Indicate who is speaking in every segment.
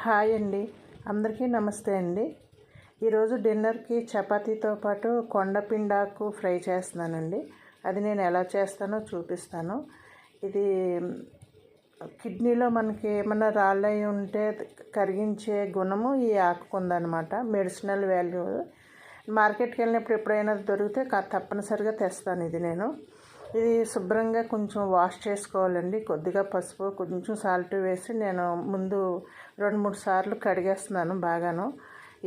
Speaker 1: Hi అండి. అందరికీ నమస్తే అండి. ఈరోజు డిన్నర్కి చపాతీతో పాటు కొండపిండాకు ఫ్రై చేస్తున్నానండి. అది నేను ఎలా చేస్తానో చూపిస్తాను. ఇది కిడ్నీలో మనకి ఏమైనా రాళ్ళు అయి ఉంటే కరిగించే గుణము ఈ ఆకుకుందనమాట. Medicinal value. మార్కెట్కి వెళ్ళినప్పుడు ఎప్పుడైనా దొరికితే తప్పనిసరిగా తెస్తాను ఇది నేను. ఇది శుభ్రంగా కొంచెం వాష్ చేసుకోవాలండి. కొద్దిగా పసుపు కొంచెం సాల్ట్ వేసి నేను ముందు రెండు మూడు సార్లు కడిగేస్తున్నాను బాగాను.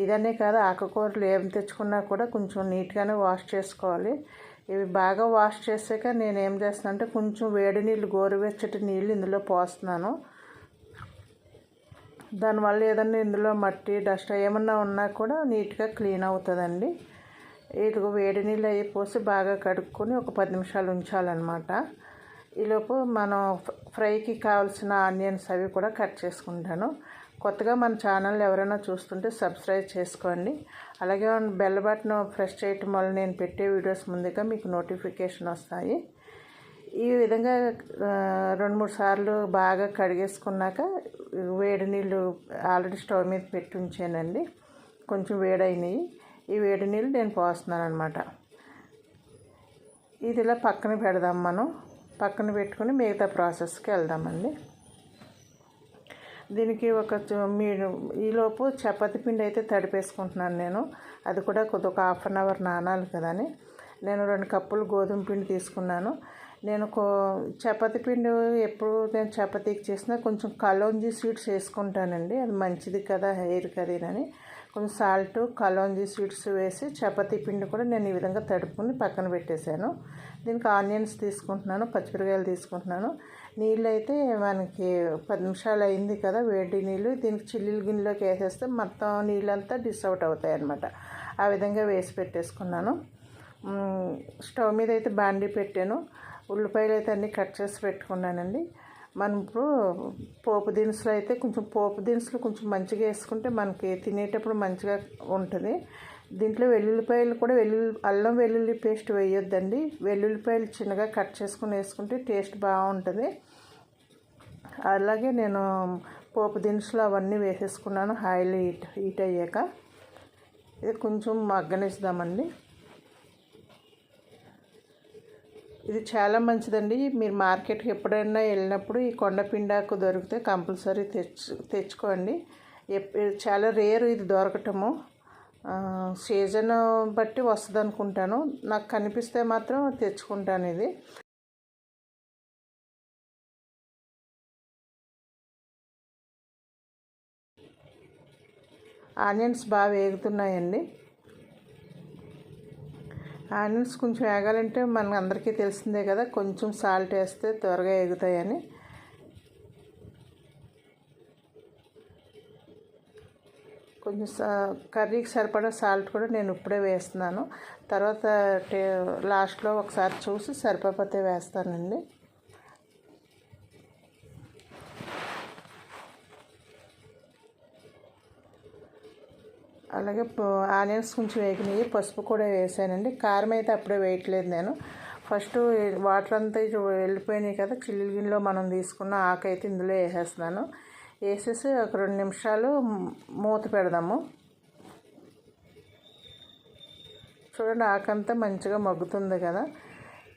Speaker 1: ఇదనే కాదు ఆకుకూరలు ఏం తెచ్చుకున్నా కూడా కొంచెం నీట్గానే వాష్ చేసుకోవాలి. ఇవి బాగా వాష్ చేసాక నేను ఏం చేస్తున్నాను అంటే కొంచెం వేడి నీళ్ళు గోరువెచ్చటి నీళ్ళు ఇందులో పోస్తున్నాను. దానివల్ల ఏదన్నా ఇందులో మట్టి డస్ట్ ఏమన్నా ఉన్నా కూడా నీట్గా క్లీన్ అవుతుందండి. ఇదిగో వేడి నీళ్ళు అవి పోసి బాగా కడుక్కొని ఒక పది నిమిషాలు ఉంచాలన్నమాట. ఈలోపు మనం ఫ్రైకి కావాల్సిన ఆనియన్స్ అవి కూడా కట్ చేసుకుంటాను. కొత్తగా మన ఛానల్ ఎవరైనా చూస్తుంటే సబ్స్క్రైబ్ చేసుకోండి. అలాగే బెల్ బటన్ ప్రెస్ చేయటం వల్ల నేను పెట్టే వీడియోస్ ముందుగా మీకు నోటిఫికేషన్ వస్తాయి. ఈ విధంగా రెండు మూడు సార్లు బాగా కడిగేసుకున్నాక వేడి నీళ్ళు ఆల్రెడీ స్టవ్ మీద పెట్టి ఉంచానండి. కొంచెం వేడైనవి ఈ వేడి నీళ్ళు నేను పోస్తున్నాను అనమాట ఇది ఇలా పక్కన పెడదాం మనం. పక్కన పెట్టుకుని మిగతా ప్రాసెస్కి వెళ్దామండి. దీనికి ఒక మీరు ఈలోపు చపాతి పిండి అయితే తడిపేసుకుంటున్నాను నేను. అది కూడా కొద్ది ఒక హాఫ్ అన్ అవర్ నానాలి కదని. నేను రెండు కప్పులు గోధుమ పిండి తీసుకున్నాను. నేను కో చపాతి పిండి ఎప్పుడు నేను చపాతీకి చేసినా కొంచెం కలోంజీ స్వీట్స్ వేసుకుంటానండి. అది మంచిది కదా హెయిర్ కదీనని కొంచెం సాల్ట్ కలోంజీ స్వీట్స్ వేసి చపాతీ పిండి కూడా నేను ఈ విధంగా తడుపుకుని పక్కన పెట్టేశాను. దీనికి ఆనియన్స్ తీసుకుంటున్నాను పచ్చిమిరకాయలు తీసుకుంటున్నాను. నీళ్ళు అయితే మనకి పది నిమిషాలు అయింది కదా వేడి నీళ్ళు. దీనికి చిల్లీలు గిన్నెలోకి వేసేస్తే మొత్తం నీళ్ళంతా డిస్అవుట్ అవుతాయి అన్నమాట. ఆ విధంగా వేసి పెట్టేసుకున్నాను. స్టవ్ మీద అయితే బాండీ పెట్టాను. ఉల్లిపాయలు అయితే అన్నీ కట్ చేసి పెట్టుకున్నానండి. మనం ఇప్పుడు పోపు దినుసులు అయితే కొంచెం పోపు దినుసులు కొంచెం మంచిగా వేసుకుంటే మనకి తినేటప్పుడు మంచిగా ఉంటుంది. దీంట్లో వెల్లుల్లిపాయలు కూడా వెల్లుల్లి అల్లం వెల్లుల్లి పేస్ట్ వేయొద్దండి. వెల్లుల్లిపాయలు చిన్నగా కట్ చేసుకుని వేసుకుంటే టేస్ట్ బాగుంటుంది. అలాగే నేను పోపు దినుసులు అవన్నీ వేసేసుకున్నాను ఆయిల్ హీట్ హీట్ అయ్యాక. ఇది కొంచెం మగ్గనిస్తామండి. ఇది చాలా మంచిదండి. మీరు మార్కెట్కి ఎప్పుడైనా వెళ్ళినప్పుడు ఈ కొండపిండాకు దొరికితే కంపల్సరీ తెచ్చు తెచ్చుకోండి. ఎప్- చాలా రేర్ ఇది దొరకటము. సీజన్ బట్టి వస్తుంది అనుకుంటాను నాకు కనిపిస్తే మాత్రం తెచ్చుకుంటాను ఇది. ఆనియన్స్ బాగా వేగుతున్నాయండి. ఆనియన్స్ కొంచెం వేగాలంటే మన అందరికీ తెలిసిందే కదా కొంచెం సాల్ట్ వేస్తే త్వరగా ఎగుతాయని కొంచెం సా కర్రీకి సరిపడా సాల్ట్ కూడా నేను ఇప్పుడే వేస్తున్నాను. తర్వాత టే లాస్ట్లో ఒకసారి చూసి సరిపోతే వేస్తానండి. అలాగే ఆనియన్స్ కొంచెం వేగినాయి పసుపు కూడా వేసానండి. కారం అయితే అప్పుడే వేయట్లేదు నేను. ఫస్ట్ వాటర్ అంతా వెళ్ళిపోయినాయి కదా చిల్లి గిన్నెలో మనం తీసుకున్న ఆకు అయితే ఇందులో వేసేస్తున్నాను. వేసేసి ఒక రెండు నిమిషాలు మూత పెడదాము. చూడండి ఆకంతా మంచిగా మగ్గుతుంది కదా.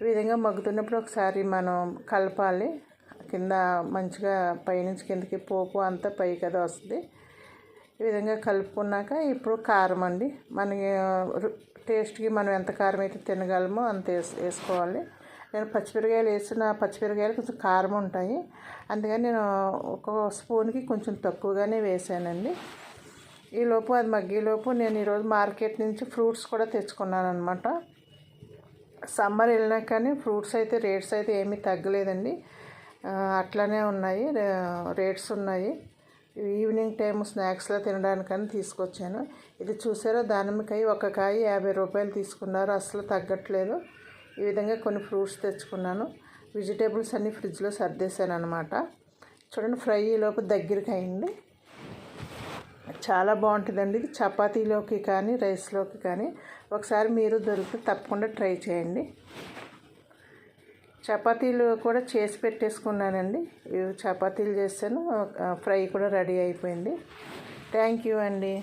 Speaker 1: ఈ విధంగా మగ్గుతున్నప్పుడు ఒకసారి మనం కలపాలి. కింద మంచిగా పైనుంచి కిందకి పోపు అంతా పై కదా వస్తుంది. ఈ విధంగా కలుపుకున్నాక ఇప్పుడు కారం అండి. మనకి రు- టేస్ట్కి మనం ఎంత కారం అయితే తినగలమో అంత వేసుకోవాలి. నేను పచ్చిమిరకాయలు వేసిన పచ్చిమిరకాయలు కొంచెం కారం ఉంటాయి. అందుకని నేను ఒక స్పూన్కి కొంచెం తక్కువగానే వేసానండి. ఈలోపు అది మగ్గేలోపు నేను ఈరోజు మార్కెట్ నుంచి ఫ్రూట్స్ కూడా తెచ్చుకున్నాను అనమాట సమ్మర్ వెళ్ళినా కానీ ఫ్రూట్స్ అయితే రేట్స్ అయితే ఏమీ తగ్గలేదండి. అట్లానే ఉన్నాయి. రేట్స్ ఉన్నాయి. ఈవినింగ్ టైం స్నాక్స్లో తినడానికని తీసుకొచ్చాను. ఇది చూసారా? దానిమ్మకాయ ఒక కాయ యాభై రూపాయలు తీసుకున్నారు. అసలు తగ్గట్లేదు. ఈ విధంగా కొన్ని ఫ్రూట్స్ తెచ్చుకున్నాను. వెజిటేబుల్స్ అన్నీ ఫ్రిడ్జ్లో సర్దేశాను అనమాట చూడండి ఫ్రై ఈ లోపు దగ్గరికి అయింది చాలా బాగుంటుందండి. ఇది చపాతీలోకి కానీ రైస్లోకి కానీ ఒకసారి మీరు దొరికితే తప్పకుండా ట్రై చేయండి. చపాతీలు కూడా చేసి పెట్టేసుకున్నానండి. ఇవి చపాతీలు చేస్తాను ఫ్రై కూడా రెడీ అయిపోయింది. థ్యాంక్ యూ అండి.